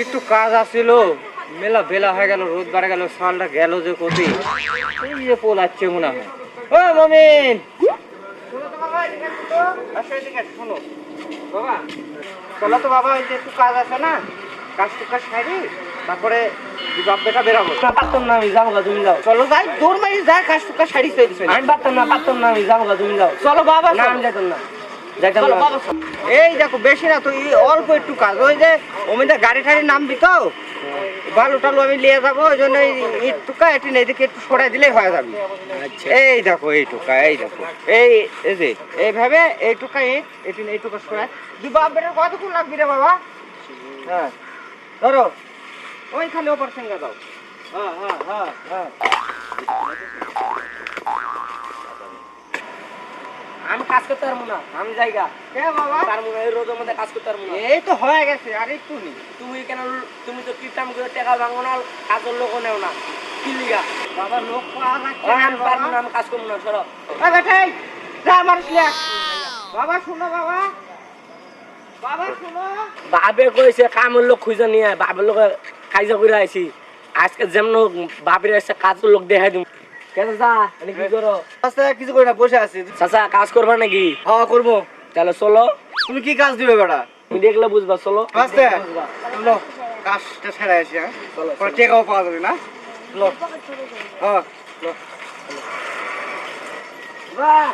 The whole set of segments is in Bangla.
একটু কাজ আসছিল মেলা বেলা হয়ে গেল রোদ বাড়ে গেল সালটা গেল যে কতি এই যে পোলাচ্ছে মনে হয়। ও মমিন! শোনো বাবা, চলো তো ওই যে একটু কাজ আছে না কাজ টু সারি তারপরে বাপ বেটা বেরাবো। না পারতাম না আমি যাব গা, তুমি যাও। চলো যাই দৌড় মারি যাই কাজ টু কাজ সারি চলে আমি পারতাম না পারতাম না আমি যাব গা, তুমি যাও। চলো বাবা না। আমি যাইতাম না। এই দেখো বেশি না তো এই অল্প একটু কাজ। ওই যে ওমিদা গাড়ি টাড়ি নামবি তো বালু টালু আমি নিয়ে যাব ওই জন্য এই ইটটুকা এটি না এদিকে একটু সরাই দিলেই হয়ে যাবে। আচ্ছা। এই দেখো এইটুকা এই দেখো। এই এই যে এইভাবে এইটুকা ইট এটি না এইটুকা সরাই। দুই বাপ বেটার কতক্ষণ লাগবে রে বাবা? হ্যাঁ ধরো ওই খালি ওপর সঙ্গে দাও। হ্যাঁ হ্যাঁ হ্যাঁ হ্যাঁ। আমি কাজ করতে পারব না। আমি যাইগা কে বাবা। পারব না এই রোদের মধ্যে কাজ করতে পারব না। এই তো হয়ে গেছে আর একটু নেই। তুমি কেন তুমি তো কিটাম করে টাকা ভাঙো না কাজের লোক নেও না। কি লিগা? বাবা লোক পাওয়া না আমি পারব না আমি কাজ করব না সরো। বেটাই, যা বাবা শুনো বাবা। বাবা শুনো। বাবে কইছে কামের লোক খুঁজে নিয়ে বাবের লোক খাইজা করে আইছি। আজকে যেমন বাপের এসে কাজের লোক দেখাই দিম। কেন যা এনে কি করো? আস্তে কিছু করি না বসে আছি। চাচা কাজ করবা নাকি? হ্যাঁ করব। তাহলে চলো। তুমি কি কাজ দিবে বেটা? তুমি দেখলে বুঝবা চলো। আস্তে। কাজটা ছেড়ে আসি হ্যাঁ? টেকাও পাওয়া যাবে না? লো। হ্যাঁ লো। বাহ!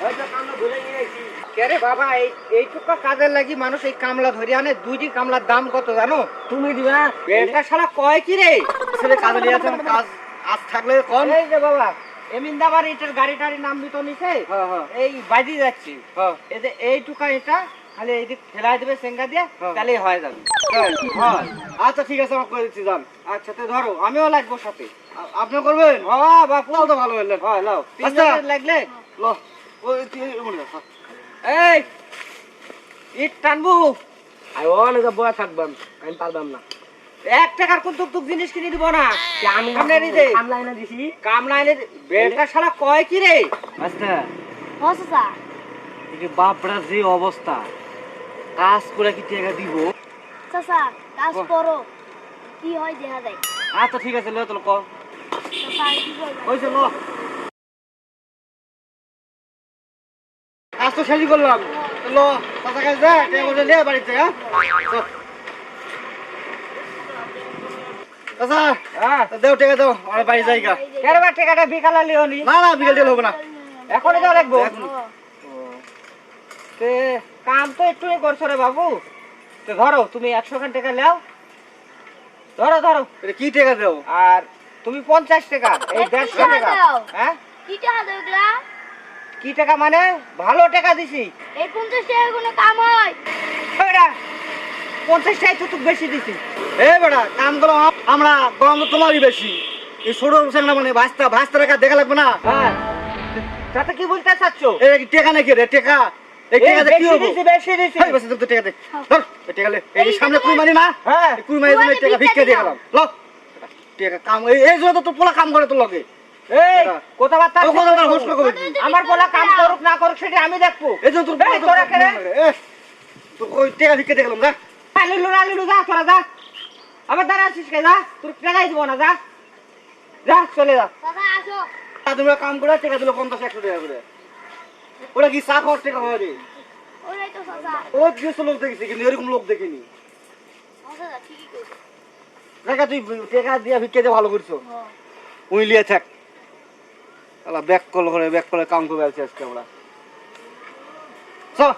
হয়তো কামটা ভুলে নিয়ে আইছি কে রে বাবা এই এইটুকু কাজের লাগি মানুষ এই কামলা ধরে আনে দুইটি কামলার দাম কত জানো? তুমি দিবা। এটা শালা কয় কি রে? কাজ আজ থাকলে কম এই যে বাবা এমিন্দাবার ইটের গাড়ি টাড়ি তো নিছে হ্যাঁ হ্যাঁ এই বাজি যাচ্ছি। হ্যাঁ এই যে এইটুকা এটা খালি ফেলাই দেবে সেঙ্গা দিয়ে। তাহলেই হয়ে যাবে। হ্যাঁ আচ্ছা ঠিক আছে আমার করে দিচ্ছি যান। আচ্ছা তো ধরো আমিও লাগবো সাথে। আপনি করবেন? হ্যাঁ বাপু তো ভালো হলেন হ্যাঁ লাও আচ্ছা। লাগলে? লো। এই ইট টানবু। অনেক বয়া থাকবাম আমি পারবাম না। এক টাকার কোন টুক টুক জিনিস কিনে দিব না। কি আমি সামনে এনে দে। কামলা এনে দিছি। কামলা এনে বেলটা শালা কয় কি রে? আচ্ছা হসা এই বাপরা যে অবস্থা কাজ করে কি টাকা দিব? চাচা কাজ করো। কি হয় দেখা যায় আচ্ছা ঠিক আছে লো তো কর। চাচা আর কি হয়েছে লো। কাজ তো শেষই করলাম। লো চাচা কাছে যা টাকা পয়সা নিয়ে বাড়িতে হ্যাঁ হ্যাঁ দেও টাকা দাও আমার বাড়ি জায়গা। কেন টাকাটা বিকালে লিও নি না না বিকাল দিলে হবে না। এখনই যাও লাগবো? তে কাম তো একটুই করছ রে বাবু। তো ধরো তুমি একশো খান টাকা নাও। ধরো ধরো। কি টাকা দাও? আর তুমি পঞ্চাশ টাকা এই দেড়শো টাকা হ্যাঁ? কি টাকা এগুলা কি টাকা মানে? ভালো টাকা দিছি। এই পঞ্চাশ টাকা কোনো কাম হয়। পঞ্চাশ টাকা তো তুই বেশি দিছি। এ বেটা কামগুলো আমরা গরম তো তোমারই বেশি। এই ছোট মানে ভাস্তা ভাস্তা টাকা দেখা লাগবে না। হ্যাঁ। তাতে কি বলতে চাচ্ছ? এই কি টাকা নাকি রে? টাকা। এই টাকা দিয়ে কি বেশি দিছি বেশি তো টাকা দে ধর এই লে এই এই সামনে টাকা না? হ্যাঁ। কুই জন্য টাকা ভিক্ষা দিয়ে গেলাম। ল। টাকা কাম এই এই জন্য তো তোর পোলা কাম করে তোর লগে। এই কথাবার্তা কথাবার্তা হোস করে আমার পোলা কাম করুক না করুক সেটা আমি দেখব। এই জন্য তোর তো কই ভিক্ষা দিয়ে গেলাম যা। আলুলু আলুলু যা তোরা যা। আবার দাঁড়া আছিস কে যা। তোর টাকাই দিব না যা। যা চলে যা। তোমরা কাম করে টাকা দিল পঞ্চাশ একশো টাকা করে। ওরা কি চা খাওয়ার টাকা হয় রে? ওরাই তো চাচা ও দেশ লোক দেখেছি কিন্তু এরকম লোক দেখিনি। দেখা তুই টাকা দিয়া ভিক্ষা দিয়ে ভালো করছ। উই লিয়ে থাক। ব্যাক কল করে ব্যাক করে কাম করে আছে আজকে আমরা। চল।